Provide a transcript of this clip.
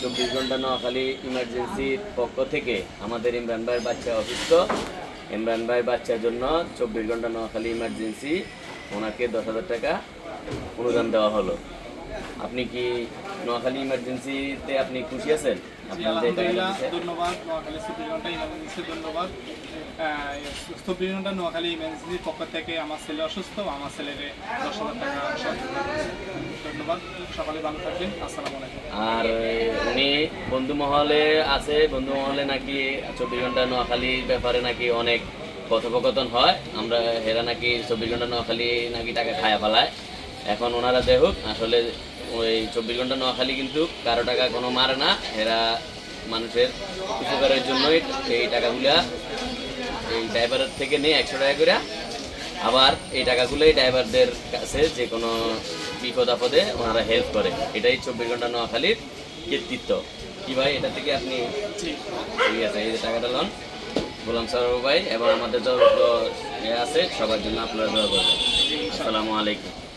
চব্বিশ ঘণ্টা নোয়াখালী ইমার্জেন্সির পক্ষ থেকে আমাদের ইমরান ভাইয়ের বাচ্চা অসুস্থ ইমরান ভাইয়ের বাচ্চার জন্য চব্বিশ ঘণ্টা নোয়াখালী ইমার্জেন্সি ওনাকে দশ হাজার টাকা অনুদান দেওয়া হলো আপনি কি নোয়াখালী ইমার্জেন্সিতে আপনি খুশি আছেন? ধন্যবাদ নোয়াখালী চব্বিশ ঘণ্টা ইমার্জেন্সি ধন্যবাদ চব্বিশ ঘণ্টা নোয়াখালী ইমার্জেন্সির পক্ষ থেকে আমার ছেলে অসুস্থ আমার ছেলেকে দশ হাজার টাকা। ধন্যবাদ। সকালে ভালো থাকবেন। আর, উনি বন্ধু মহলে আছে। বন্ধু মহলে নাকি চব্বিশ ঘণ্টা নোয়াখালীর ব্যাপারে নাকি অনেক কথোপকথন হয়। আমরা হেরা নাকি চব্বিশ ঘণ্টা নোয়াখালী নাকি টাকা খায়া ফেলায়। এখন ওনারা দেখুক আসলে ওই চব্বিশ ঘণ্টা নোয়াখালী কিন্তু কারও টাকা কোনো মারে না। এরা মানুষের উপকারের জন্যই এই টাকাগুলা এই ড্রাইভারের থেকে নিয়ে একশো টাকা করে আবার এই টাকাগুলোই ড্রাইভারদের কাছে যে কোনো বিপদ আপদে ওনারা হেল্প করে। এটাই চব্বিশ ঘণ্টা নোয়াখালীর কৃতিত্ব। কি ভাই এটা থেকে আপনি ঠিক আছে এই যে টাকাটা লন। গোলাম সরব ভাই এবং আমাদের যত এ আছে সবার জন্য আপনারা দোয়া করবেন। আসসালামু আলাইকুম।